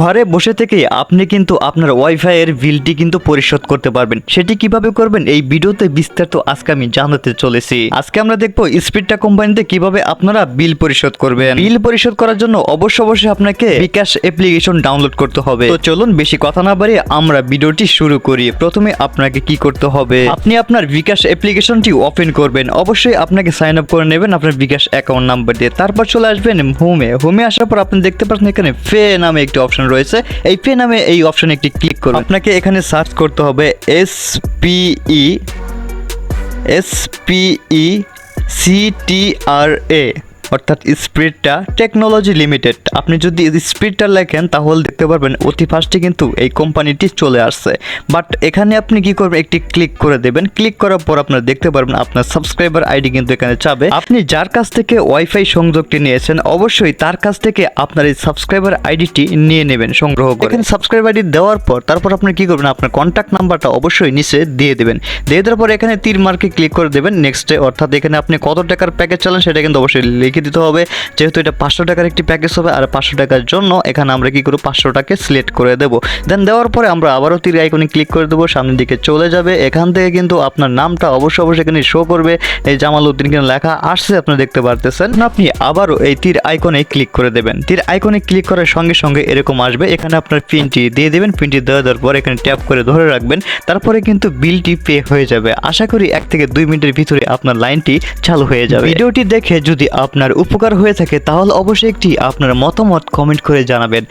ঘরে বসে থেকে আপনি কিন্তু আপনার ওয়াইফাই এর বিলটি কিন্তু পরিশোধ করতে পারবেন। সেটি কীভাবে করবেন এই ভিডিওতে বিস্তারিত আজকে আমি জানাতে চলেছি। আজকে আমরা দেখব স্পিডটা কোম্পানিতে কীভাবে আপনারা বিল পরিশোধ করবেন। বিল পরিশোধ করার জন্য অবশ্য অবশ্যই আপনাকে বিকাশ অ্যাপ্লিকেশন ডাউনলোড করতে হবে। তো চলুন বেশি কথা না বাড়িয়ে আমরা ভিডিওটি শুরু করি। প্রথমে আপনাকে কি করতে হবে? আপনি আপনার বিকাশ অ্যাপ্লিকেশনটি ওপেন করবেন। অবশ্যই আপনাকে সাইন আপ করে নেবেন আপনার বিকাশ অ্যাকাউন্ট নাম্বার দিয়ে। তারপর চলে আসবেন হোমে হোমে আসার পর আপনি দেখতে পাচ্ছেন এখানে ফে নামে একটি অপশন রয়েছে, এই পে নামে এই অপশনে একটি ক্লিক করুন। আপনাকে এখানে সার্চ করতে হবে এস পিই এস পিই আর এ অর্থাৎ স্পিডটা টেকনোলজি লিমিটেড। আপনি যদি স্পিডটা লেখেন, তাহলে দেখতে পারবেন অতি ফার্স্টে কিন্তু এই কোম্পানিটি চলে আসছে। বাট এখানে আপনি কি করবেন? একটি ক্লিক করে দেবেন। ক্লিক করার পর আপনারা দেখতে পারবেন আপনার সাবস্ক্রাইবার আইডি কিন্তু এখানে চাবে আপনি যার কাছ থেকে ওয়াইফাই সংযোগটি নিয়েছেন, অবশ্যই তার কাছ থেকে আপনার এই সাবস্ক্রাইবার আইডিটি নিয়ে নেবেন সংগ্রহ করে। সাবস্ক্রাইব আইডি দেওয়ার পর তারপর আপনি কি করবেন? আপনার কন্ট্যাক্ট নাম্বারটা অবশ্যই নিচে দিয়ে দেবেন। দিয়ে দেওয়ার পর এখানে তীর মার্কে ক্লিক করে দেবেন। নেক্সটে অর্থাৎ এখানে আপনি কত টাকার প্যাকেজ চালান সেটা কিন্তু অবশ্যই লিখে দিতে হবে। যেহেতু এটা পাঁচশো টাকার একটি প্যাকেজ হবে, আর পাঁচশো টাকার জন্য এখানে আমরা কি করব? পাঁচশো টাকা সিলেক্ট করে দেবো। দেন দেওয়ার পরে আমরা আবারও তীর আইকনে ক্লিক করে দেবো, সামনের দিকে চলে যাবে। এখান থেকে কিন্তু আপনার নামটা অবশ্যই অবশ্যই এখানে শো করবে। এই জামাল উদ্দিন কিন্তু লেখা আসছে, আপনি দেখতে পারতেছেন। আপনি আবারও এই তীর আইকনে ক্লিক করে দেবেন। তীর আইকনে ক্লিক করার সঙ্গে সঙ্গে এরকম আসবে। এখানে আপনার পিনটি দিয়ে দেবেন। পিনটি দেওয়া দেওয়ার পর এখানে ট্যাপ করে ধরে রাখবেন। তারপরে কিন্তু বিলটি পে হয়ে যাবে। আশা করি এক থেকে দুই মিনিটের ভিতরে আপনার লাইনটি চালু হয়ে যাবে। ভিডিওটি দেখে যদি আপনার উপকার হয়ে থাকে তাহলে অবশ্যই একটি আপনার মতামত কমেন্ট করে জানাবেন।